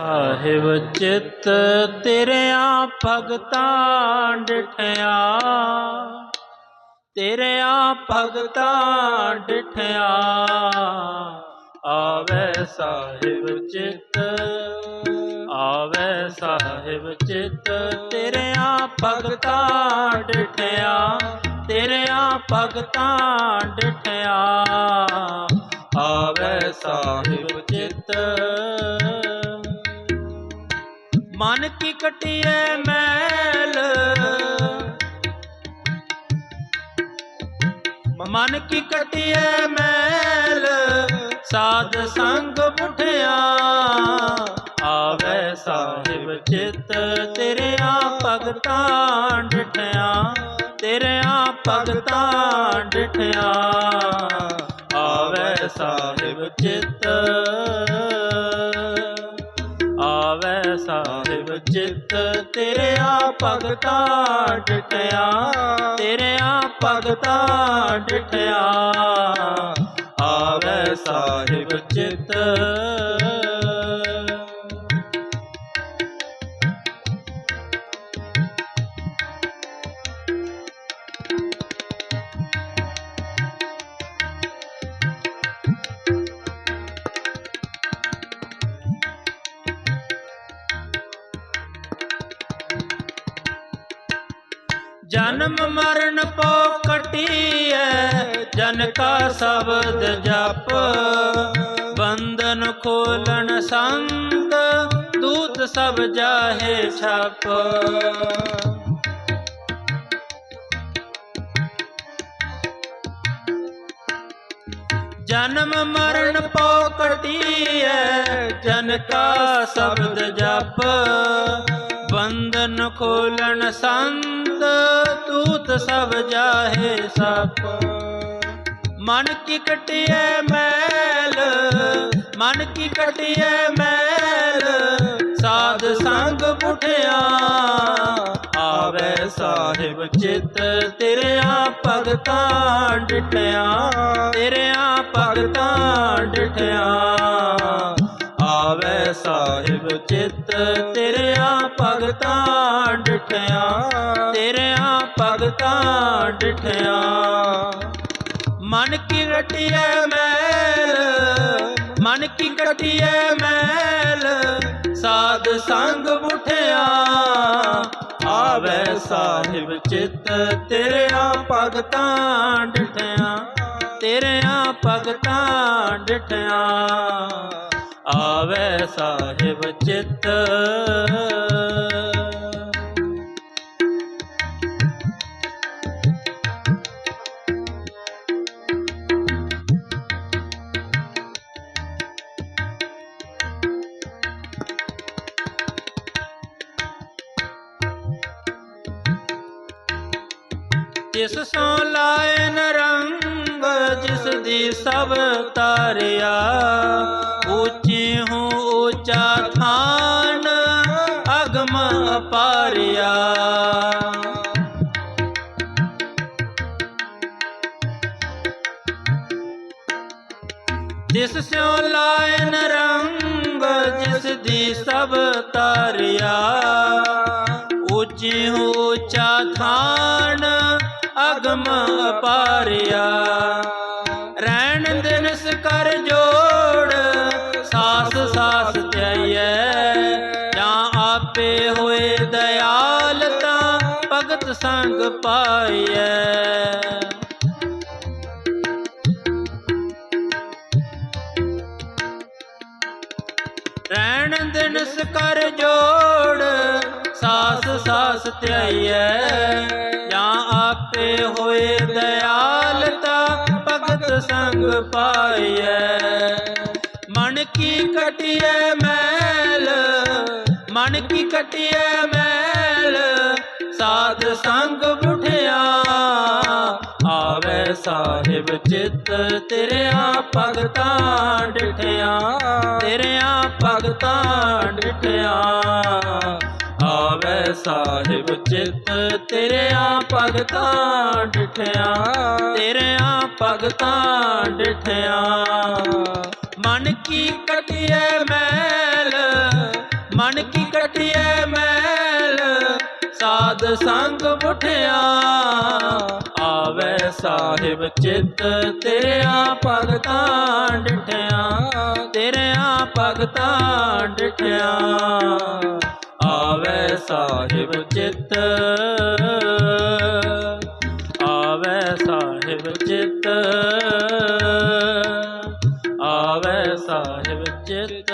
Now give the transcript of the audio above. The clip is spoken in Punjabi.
ਸਾਹਿਬ ਚਿੱਤ ਤੇਰਿਆਂ ਭਗਤਾਂ ਡਿਠਿਆ, ਤੇਰਿਆਂ ਭਗਤਾਂ ਡਠਿਆ। ਆਵੇ ਸਾਹਿਬ ਚਿੱਤ, ਆਵੇ ਸਾਹਿਬ ਚਿੱਤ, ਤੇਰਿਆਂ ਭਗਤਾਂ ਡਿਠਿਆ, ਤੇਰਿਆਂ ਭਗਤਾਂ ਡਿਠਿਆ। ਆਵੇ ਸਾਹਿਬ ਚਿੱਤ ਮਨ ਕੀ ਕਟਿਐ ਮੈਲ? ਮਨ ਕੀ ਕਟਿਐ ਮੈਲ? ਸਾਧ ਸੰਗ ਮੁਠਿਆ ਆਵੇ ਸਾਹਿਬ ਚਿੱਤ ਤੇਰਿਆਂ ਭਗਤਾਂ ਡਿਠਿਆ, ਤੇਰਿਆਂ ਭਗਤਾਂ ਡਿਠਿਆ। ਆਵੇ ਸਾਹਿਬ ਚਿੱਤ ਸਾਹਿਬ ਚਿੱਤ ਤੇਰਿਆਂ ਭਗਤਾਂ ਡਿਠਿਆ ਤੇਰਿਆਂ ਭਗਤਾਂ ਡਿਠਿਆ। ਆਵੇ ਸਾਹਿਬ ਚਿੱਤ ਜਨਮ ਮਰਨ ਪੋ ਕਟੀਐ, ਜਨ ਕਾ ਸ਼ਬਦ ਜਪ। ਬੰਧਨ ਖੋਲਣ ਸੰਤ ਦੂਤ ਸਭ ਜਾਹੇ ਛਪ। ਜਨਮ ਮਰਨ ਪੋ ਕਟੀਐ, ਜਨ ਕਾ ਸ਼ਬਦ ਜਪ। ਬੰਧਨ ਖੋਲਣ ਸੰਤ ਤੂਤ ਸਭ ਜਾਹੇ ਸਪ ਮਨ ਕੀ ਕਟਿਐ ਮੈਲ, ਮਨ ਕੀ ਕਟਿਐ ਮੈਲ, ਸਾਧ ਸੰਗ ਪੁੱਠਿਆ ਆਵੇ ਸਾਹਿਬ ਚਿੱਤ, ਤੇਰਿਆਂ ਭਗਤਾਂ ਡਿਠਿਆ, ਤੇਰਿਆਂ ਭਗਤਾਂ ਡਿਠਿਆ। ਆਵੇ ਸਾਹਿਬ, ਚਿੱਤ ਤੇਰਿਆਂ ਭਗਤਾਂ ਡਿਠਿਆ, ਤੇਰਿਆਂ ਭਗਤਾਂ ਡਿਠਿਆ। ਮਨ ਕੀ ਕਟਿਐ ਮੈਲ, ਮਨ ਕੀ ਕਟਿਐ ਮੈਲ, ਸਾਧ ਸੰਗ ਮੁਠਿਆ ਆਵੇ ਸਾਹਿਬ, ਚਿੱਤ ਤੇਰਿਆਂ ਭਗਤਾਂ ਡਿਠਿਆ, ਤੇਰਿਆਂ ਭਗਤਾਂ ਡਿਠਿਆ। ਆਵੇ ਸਾਹਿਬ ਚਿੱਤ। ਜਿਸ ਸੋ ਲਾਇਨ ਰੰਗ ਜਿਸ ਦੀ ਸਭ ਤਾਰਿਆ ਉੱਚੀ ਹੂੰ ਉੱਚਾ ਥਾਨ, ਅਗਮ ਅਪਾਰਿਆ ਜਿਸ ਸਿਓ ਲਾਇਨ ਰੰਗ, ਜਿਸ ਦੀ ਸਭ ਤਾਰਿਆ। ਉੱਚੀ ਉੱਚਾ ਥਾਨ, ਅਗਮ ਅਪਾਰਿਆ ਰਹਿਣ ਦਿਨ ਕਰ ਆਪੇ ਹੋਏ ਦਇਆਲ ਤਾਂ ਭਗਤ ਸੰਗ ਪਾਈਐ। ਰਹਿਣ ਦਿਨਸ ਕਰ ਜੋੜ, ਸਾਸ ਸਾਸ ਧਿਆਈਐ। ਜਾਂ ਆਪੇ ਹੋਏ ਦਇਆਲਤਾ ਭਗਤ ਸੰਗ ਪਾਈਐ। ਮਨ ਕੀ ਕਟਿਐ ਮੈਲ ਮਨ ਕੀ ਕਟਿਐ ਮੈਲ, ਸਾਧ ਸੰਗ ਮੁਠਿਆ ਆਵੇ ਸਾਹਿਬ ਚਿੱਤ ਤੇਰਿਆ ਭਗਤਾਂ ਡਿਠਿਆ, ਤੇਰਿਆ ਭਗਤਾਂ ਡਿਠਿਆ। ਆਵੇ ਸਾਹਿਬ ਚਿੱਤ ਤੇਰਿਆਂ ਭਗਤਾਂ ਡਿਠਿਆ, ਤੇਰਿਆਂ ਭਗਤਾਂ ਡਿਠਿਆ। ਮਨ ਕੀ ਕਟਿਐ ਮੈਲ ਮਨ ਕੀ ਕਟਿਐ ਮੈਲ? ਸਾਧ ਸੰਗ ਉਠਿਆ ਆਵੇ ਸਾਹਿਬ ਚਿੱਤ ਤੇਰਿਆਂ ਭਗਤਾਂ ਡਿਠਿਆ, ਤੇਰਿਆਂ ਭਗਤਾਂ ਡਿਠਿਆ। ਆਵੇ ਸਾਹਿਬ ਚਿੱਤ, ਆਵੇ ਸਾਹਿਬ ਚਿੱਤ, ਆਵੇ ਸਾਹਿਬ ਚਿੱਤ।